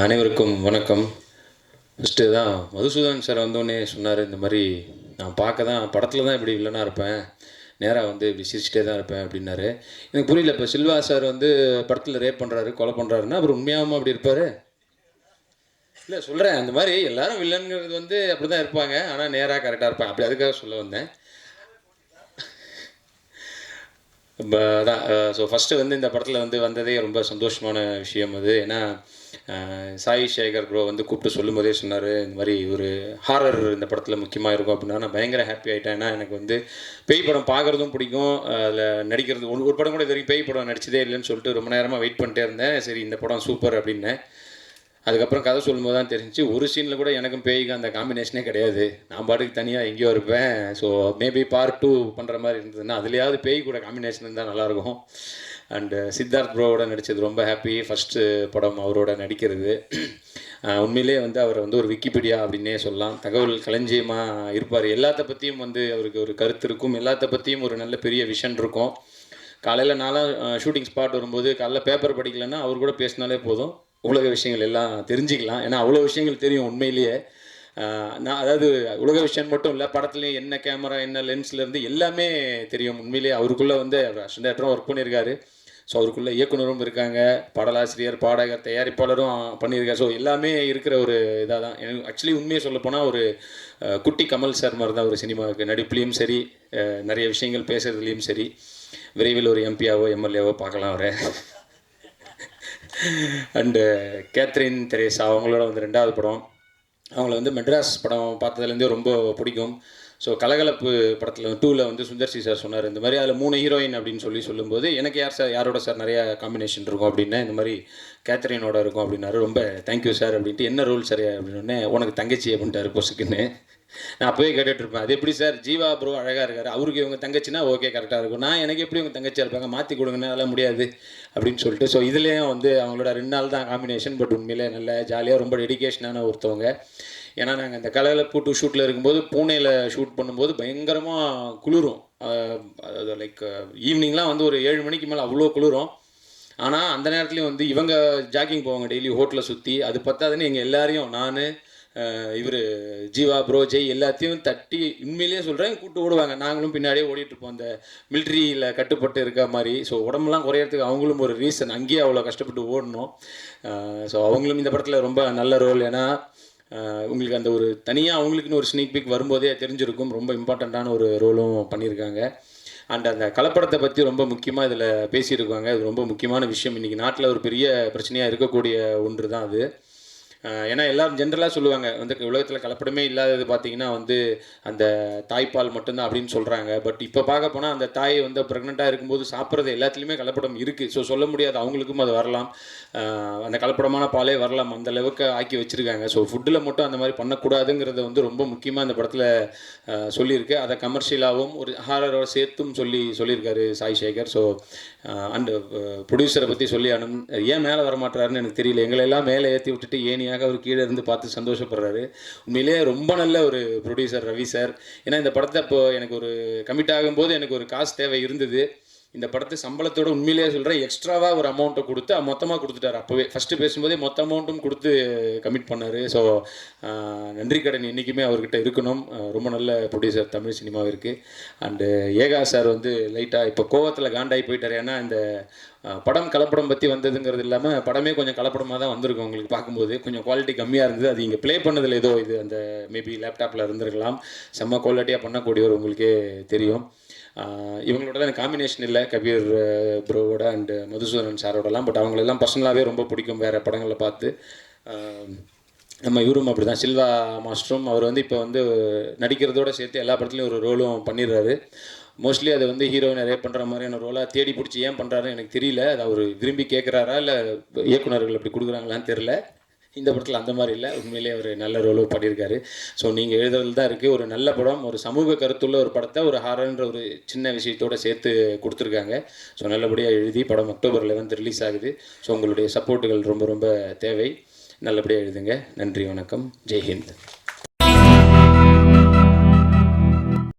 அனைவருக்கும் வணக்கம். ஃபஸ்ட்டு தான் மதுசூதன் சார் வந்தோடனே சொன்னார் இந்த மாதிரி நான் பார்க்க தான் படத்தில் தான் இப்படி இல்லைனா இருப்பேன். நேராக வந்து இப்படி சிரிச்சிட்டே தான் இருப்பேன் அப்படின்னாரு. எனக்கு புரியல இப்போ சில்வா சார் வந்து படத்தில் ரேப் பண்ணுறாரு கொலை பண்ணுறாருன்னா அப்புறம் உண்மையாகவும் அப்படி இருப்பார்? இல்லை சொல்கிறேன் அந்த மாதிரி எல்லாரும் வில்லன்கிறது வந்து அப்படி தான் இருப்பாங்க ஆனால் நேராக கரெக்டாக இருப்பாங்க அப்படி அதுக்காக சொல்ல வந்தேன். இப்போ அதான் ஸோ ஃபஸ்ட்டு வந்து இந்த படத்தில் வந்து வந்ததே ரொம்ப சந்தோஷமான விஷயம் அது. ஏன்னா சாய் சேகர் ப்ரோ வந்து கூப்பிட்டு சொல்லும் போதே சொன்னார் இந்த மாதிரி ஒரு ஹாரர் இந்த படத்தில் முக்கியமாக இருக்கும் அப்படின்னா நான் பயங்கர ஹாப்பி ஆகிட்டேன் ஏன்னா எனக்கு வந்து பேய் படம் பார்க்குறதும் பிடிக்கும். அதில் நடிக்கிறது ஒரு ஒரு படம் கூட இது வரைக்கும் பேய் படம் நடிச்சதே இல்லைன்னு சொல்லிட்டு ரொம்ப நேரமாக வெயிட் பண்ணிட்டே இருந்தேன். சரி இந்த படம் சூப்பர் அப்படின்னேன். அதுக்கப்புறம் கதை சொல்லும்போது தான் தெரிஞ்சு ஒரு சீனில் கூட எனக்கும் பேய்க்கு அந்த காம்பினேஷனே கிடையாது. நான் பாட்டுக்கு தனியாக எங்கேயோ இருப்பேன். ஸோ மேபி பார்ட் டூ பண்ணுற மாதிரி இருந்ததுன்னா அதுலேயாவது பேய் கூட காம்பினேஷன் இருந்தால் நல்லாயிருக்கும் அண்டு சித்தார்த் ப்ரோவோட நடித்தது ரொம்ப ஹாப்பி ஃபஸ்ட்டு uh, படம் அவரோட நடிக்கிறது. உண்மையிலே வந்து அவர் வந்து ஒரு விக்கிபீடியா அப்படின்னே சொல்லலாம். தகவல் களஞ்சியமாக இருப்பார். எல்லாத்த பற்றியும் வந்து அவருக்கு ஒரு கருத்து இருக்கும். எல்லாத்த பற்றியும் ஒரு நல்ல பெரிய விஷன் இருக்கும். காலையில் நாளாக ஷூட்டிங் ஸ்பாட் வரும்போது காலைல பேப்பர் படிக்கலைன்னா அவர் கூட பேசினாலே போதும். உலக விஷயங்கள் எல்லாம் தெரிஞ்சுக்கலாம். ஏன்னா அவ்வளோ விஷயங்கள் தெரியும் உண்மையிலேயே. நான் அதாவது உலக விஷயம் மட்டும் இல்லை படத்துலேயும் என்ன கேமரா என்ன லென்ஸ்லேருந்து எல்லாமே தெரியும். உண்மையிலேயே அவருக்குள்ளே வந்து அசிஸ்டன்ட் டேரக்டரும் ஒர்க் பண்ணியிருக்காரு ஸோ அவருக்குள்ளே இயக்குனரும் இருக்காங்க பாடலாசிரியர் பாடகர் தயாரிப்பாளரும் பண்ணியிருக்காரு ஸோ எல்லாமே இருக்கிற ஒரு இதாக தான் எனக்கு ஆக்சுவலி உண்மையை சொல்லப்போனால் ஒரு குட்டி கமல் சார் மாதிரி தான் ஒரு சினிமாவுக்கு நடிப்புலேயும் சரி நிறைய விஷயங்கள் பேசுகிறதுலேயும் சரி. விரைவில் ஒரு எம்பியாவோ எம்எல்ஏவோ பார்க்கலாம் அவரை. அண்டு கேத்ரின் தெரேசா அவங்களோட வந்து ரெண்டாவது படம். அவங்கள வந்து மெட்ராஸ் படம் பார்த்ததுலேருந்தே ரொம்ப பிடிக்கும். ஸோ கலகலப்பு படத்தில் டூவில் வந்து சுந்தர்சி சார் சொன்னார் இந்த மாதிரி அதில் மூணு ஹீரோயின் அப்படின்னு சொல்லி சொல்லும்போது எனக்கு யார் சார் யாரோட சார் நிறையா காம்பினேஷன் இருக்கும் அப்படின்னா இந்த மாதிரி கேத்ரினோட இருக்கும் அப்படின்னாரு. ரொம்ப தேங்க்யூ சார் அப்படின்ட்டு என்ன ரோல் சார் அப்படின்னு உனக்கு தங்கச்சி அப்படின்ட்டாரு கொசுக்குன்னு நான் அப்போவே கேட்டுட்டு இருப்பேன் அது எப்படி சார்? ஜீவா ப்ரோ அழகாக இருக்காரு. அவருக்கு இவங்க தங்கச்சினா ஓகே கரெக்டாக இருக்கும். நான் எனக்கு எப்படி இவங்க தங்கச்சியாக இருப்பாங்க? மாற்றி கொடுங்கன்னா அதெல்லாம் முடியாது அப்படின்னு சொல்லிட்டு. ஸோ இதுலேயும் வந்து அவங்களோட ரெண்டு நாள் தான் காம்பினேஷன் பட் உண்மையிலே நல்ல ஜாலியாக ரொம்ப டெடிகேஷனான ஒருத்தவங்க. ஏன்னா நாங்கள் இந்த கலையில் பூட்டு ஷூட்டில் இருக்கும்போது பூனேயில் ஷூட் பண்ணும்போது பயங்கரமாக குளிரும். அது அதாவது லைக் ஈவினிங்லாம் வந்து ஒரு ஏழு மணிக்கு மேலே அவ்வளோ குளிரும். ஆனால் அந்த நேரத்துலையும் வந்து இவங்க ஜாக்கிங் போவாங்க டெய்லி ஹோட்டலை சுற்றி அது பத்தாதுன்னு எங்கள் எல்லாரையும் நான் இவர் ஜீவா ப்ரோ ஜெய் எல்லாத்தையும் தட்டி உண்மையிலேயே சொல்கிறேன் கூட்டு ஓடுவாங்க. நாங்களும் பின்னாடியே ஓடிட்டுருப்போம் அந்த மிலிட்ரியில் கட்டுப்பட்டு இருக்க மாதிரி. ஸோ உடம்புலாம் குறையறதுக்கு அவங்களும் ஒரு ரீசன் அங்கேயே அவ்வளோ கஷ்டப்பட்டு ஓடணும். ஸோ அவங்களும் இந்த படத்தில் ரொம்ப நல்ல ரோல் ஏன்னா உங்களுக்கு அந்த ஒரு தனியாக அவங்களுக்குன்னு ஒரு ஸ்னீக் பிக் வரும்போதே தெரிஞ்சிருக்கும். ரொம்ப இம்பார்ட்டண்ட்டான ஒரு ரோலும் பண்ணியிருக்காங்க. அண்ட் அந்த கலப்படத்தை பற்றி ரொம்ப முக்கியமாக இதில் பேசியிருக்காங்க. இது ரொம்ப முக்கியமான விஷயம். இன்றைக்கி நாட்டில் ஒரு பெரிய பிரச்சனையாக இருக்கக்கூடிய ஒன்று தான் அது. ஏன்னா எல்லாரும் ஜென்ரலாக சொல்லுவாங்க வந்து உலகத்தில் கலப்படமே இல்லாதது பார்த்தீங்கன்னா வந்து அந்த தாய்ப்பால் மட்டும்தான் அப்படின்னு சொல்கிறாங்க பட் இப்போ பார்க்க போனால் அந்த தாய் வந்து ப்ரெக்னெண்ட்டாக இருக்கும்போது சாப்பிட்றது எல்லாத்துலேயுமே கலப்படம் இருக்குது ஸோ சொல்ல முடியாது அவங்களுக்கும் அது வரலாம். அந்த கலப்படமான பாலே வரலாம். அந்த அளவுக்கு ஆக்கி வச்சுருக்காங்க. ஸோ ஃபுட்டில் மட்டும் அந்த மாதிரி பண்ணக்கூடாதுங்கிறத வந்து ரொம்ப முக்கியமாக அந்த படத்தில் சொல்லியிருக்கு. அதை கமர்ஷியலாகவும் ஒரு ஹாரரோட சேர்த்தும் சொல்லி சொல்லியிருக்காரு சாய் சேகர். ஸோ அண்டு ப்ரொடியூசரை பற்றி சொல்லி அனு ஏன் மேலே வரமாட்டாருன்னு எனக்கு தெரியல. எங்களை எல்லாம் மேலே ஏற்றி விட்டுட்டு ஏனியாக அவர் கீழே இருந்து பார்த்து சந்தோஷப்படுறாரு. உண்மையிலேயே ரொம்ப நல்ல ஒரு ப்ரொடியூசர் ரவி சார் ஏன்னா இந்த படத்தை இப்போ எனக்கு ஒரு கமிட் ஆகும்போது எனக்கு ஒரு காசு தேவை இருந்தது. இந்த படத்தை சம்பளத்தோட உண்மையிலேயே சொல்கிறேன் எக்ஸ்ட்ராவாக ஒரு அமௌண்ட்டை கொடுத்து மொத்தமாக கொடுத்துட்டாரு அப்போவே. ஃபஸ்ட்டு பேசும்போதே மொத்த அமௌண்ட்டும் கொடுத்து கமிட் பண்ணார். ஸோ நன்றி கடன் என்றைக்குமே அவர்கிட்ட இருக்கணும். ரொம்ப நல்ல ப்ரொடியூசர் தமிழ் சினிமாவிற்கு. அண்டு ஏகா சார் வந்து லைட்டாக இப்போ கோவத்தில் காண்டாகி போயிட்டார். ஏன்னா இந்த படம் கலப்படம் பற்றி வந்ததுங்கிறது இல்லாமல் படமே கொஞ்சம் கலப்படமாக தான் வந்திருக்கும் உங்களுக்கு பார்க்கும்போது. கொஞ்சம் குவாலிட்டி கம்மியாக இருந்தது. அது இங்கே ப்ளே பண்ணதில் ஏதோ இது அந்த மேபி லேப்டாப்பில் இருந்திருக்கலாம். செம்ம குவாலிட்டியாக பண்ணக்கூடியவர் உங்களுக்கே தெரியும். இவங்களோட தான் எனக்கு காம்பினேஷன் இல்லை. கபீர் ப்ரோவோட அண்டு மதுசூதனன் சாரோடலாம் பட் அவங்களெல்லாம் பர்சனலாகவே ரொம்ப பிடிக்கும் வேறு படங்களை பார்த்து. நம்ம இவரும் அப்படி தான் சில்வா மாஸ்டரும் அவர் வந்து இப்போ வந்து நடிக்கிறதோட சேர்த்து எல்லா படத்துலையும் ஒரு ரோலும் பண்ணிடுறாரு. மோஸ்ட்லி அதை வந்து ஹீரோயினை ரேப் பண்ணுற மாதிரியான ரோலாக தேடி பிடிச்சி ஏன் பண்ணுறாருன்னு எனக்கு தெரியல. அதை அவர் விரும்பி கேட்குறாரா இல்லை இயக்குனர்கள் அப்படி கொடுக்குறாங்களான்னு தெரில இந்த படத்தில் அந்த மாதிரி இல்லை. உண்மையிலேயே ஒரு நல்ல ரோலும் பண்ணியிருக்காரு. ஸோ நீங்கள் எழுதுறதுல தான் இருக்குது ஒரு நல்ல படம் ஒரு சமூக கருத்துள்ள ஒரு படத்தை ஒரு ஹாரன்ற ஒரு சின்ன விஷயத்தோட சேர்த்து கொடுத்துருக்காங்க. ஸோ நல்லபடியாக எழுதி படம் அக்டோபர் லெவன்த் ரிலீஸ் ஆகுது. ஸோ உங்களுடைய சப்போர்ட்டுகள் ரொம்ப ரொம்ப தேவை. நல்லபடியாக எழுதுங்க. நன்றி வணக்கம். ஜெய்ஹிந்த்